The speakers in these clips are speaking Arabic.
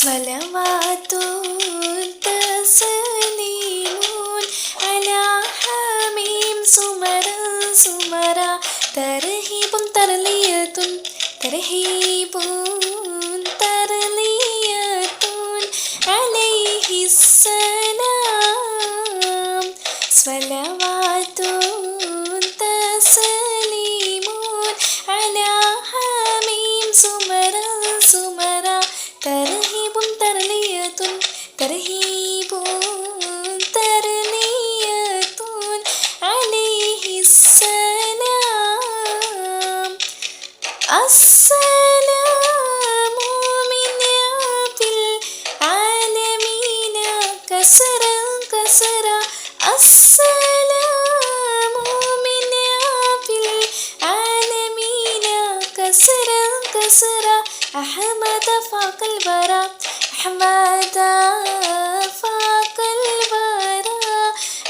صلوات تسليم على حميم سمرا سمرا ترهيب ترلية عليه السلام صلوات السلام من أبي العالمين. كسرا كسرا. السلام من أبي العالمين. كسرا كسرا. أحمد فاق البرى أحمد فاق البرى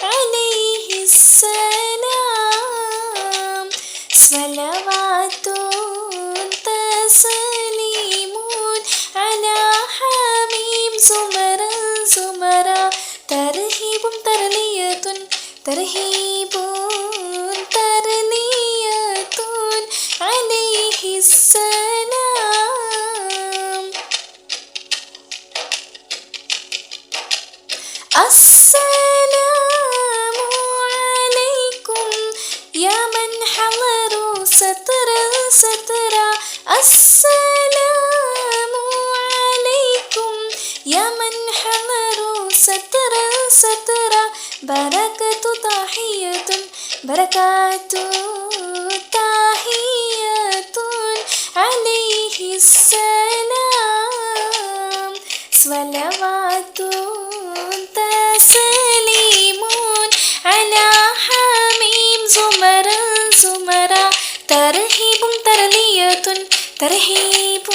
عليه السلام. صلوات زمرا ترهيب ترلية ترهيب ترلية عليه السلام السلام عليكم يا من حضروا سترا سترا السلام عليكم يا من حضروا سترا سترا بركة تحية بركات تحية عليه السلام صلوات تسليم على حميم زمرا زمرا ترهيب ترلية ترهيب